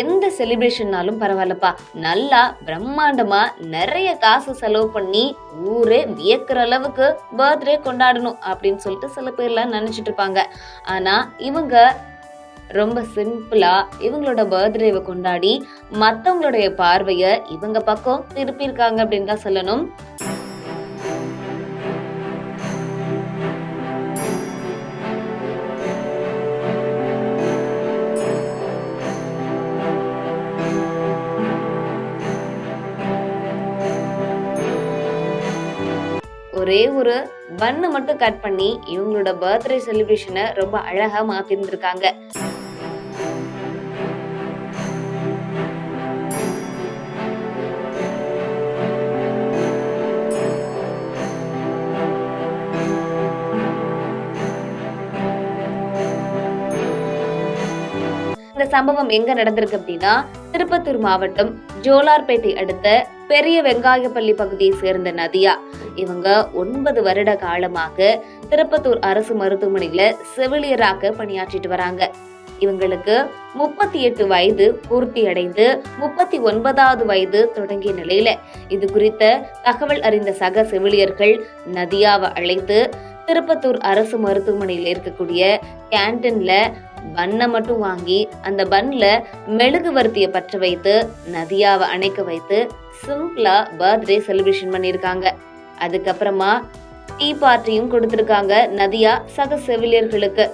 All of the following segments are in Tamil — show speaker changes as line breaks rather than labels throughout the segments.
எந்த செலிப்ரேஷன்னாலும் பரவாயில்லப்பா. நல்லா பிரம்மாண்டமா நிறைய காசு செலவு பண்ணி ஊரே வியக்கிற அளவுக்கு பர்த்டே கொண்டாடணும் அப்படின்னு சொல்லிட்டு சில பேர்லாம் நினைச்சிட்டு இருப்பாங்க. ஆனா இவங்க ரொம்ப சிம்பிளா இவங்களோட பர்த்டேவை கொண்டாடி மற்றவங்களுடைய பார்வைய இவங்க பக்கம் திருப்பியிருக்காங்க அப்படின்னு தான் சொல்லணும். ஒரே ஒரு பன்னு மட்டும் கட் பண்ணி இவங்களோட பர்த்டே செலிப்ரேஷனை ரொம்ப அழகா மாத்திருந்திருக்காங்க. இந்த சம்பவம் எங்க நடந்திருக்கு அப்படின்னா திருப்பத்தூர் மாவட்டம் ஜோலார்பேட்டை அடுத்த பெரிய வெங்காயப்பள்ளி பகுதியை சேர்ந்த நதியா. இவங்க ஒன்பது வருட காலமாக திருப்பத்தூர் அரசு மருத்துவமனையில செவிலியராக பணியாற்றிட்டு வராங்க. இவங்களுக்கு முப்பத்தி எட்டு வயது பூர்த்தி அடைந்து முப்பத்தி ஒன்பதாவது வயது தொடங்கிய நிலையில இது குறித்த தகவல் அறிந்த சக செவிலியர்கள் நதியாவை அழைத்து திருப்பத்தூர் அரசு மருத்துவமனையில் இருக்கக்கூடிய கேன்டீன்ல பன்னை மட்டும் வாங்கி அந்த பன்ல மெழுகுவர்த்திய பற்ற வைத்து நதியாவை அணைக்க வைத்து சிம்பிளா பர்த்டே செலிப்ரேஷன் பண்ணியிருக்காங்க. அதுக்கப்புறமா டீ பார்ட்டியும் கொடுத்துருக்காங்க நதியா சக செவிலியர்களுக்கு.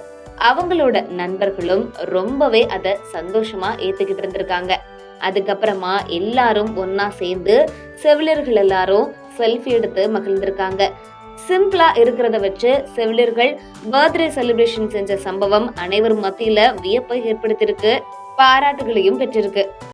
அவங்களோட நண்பர்களும் ரொம்பவே அதை சந்தோஷமா ஏத்துக்கிட்டு இருந்திருக்காங்க. அதுக்கப்புறமா எல்லாரும் ஒன்னா சேர்ந்து செவிலியர்கள் எல்லாரும் செல்ஃபி எடுத்து மகிழ்ந்திருக்காங்க. சிம்பிளா இருக்கிறத வச்சு செவிலியர்கள் பர்த்டே செலிப்ரேஷன் செஞ்ச சம்பவம் அனைவரும் மத்தியில வியப்பை ஏற்படுத்தியிருக்கு பாராட்டுகளையும் பெற்றிருக்கு.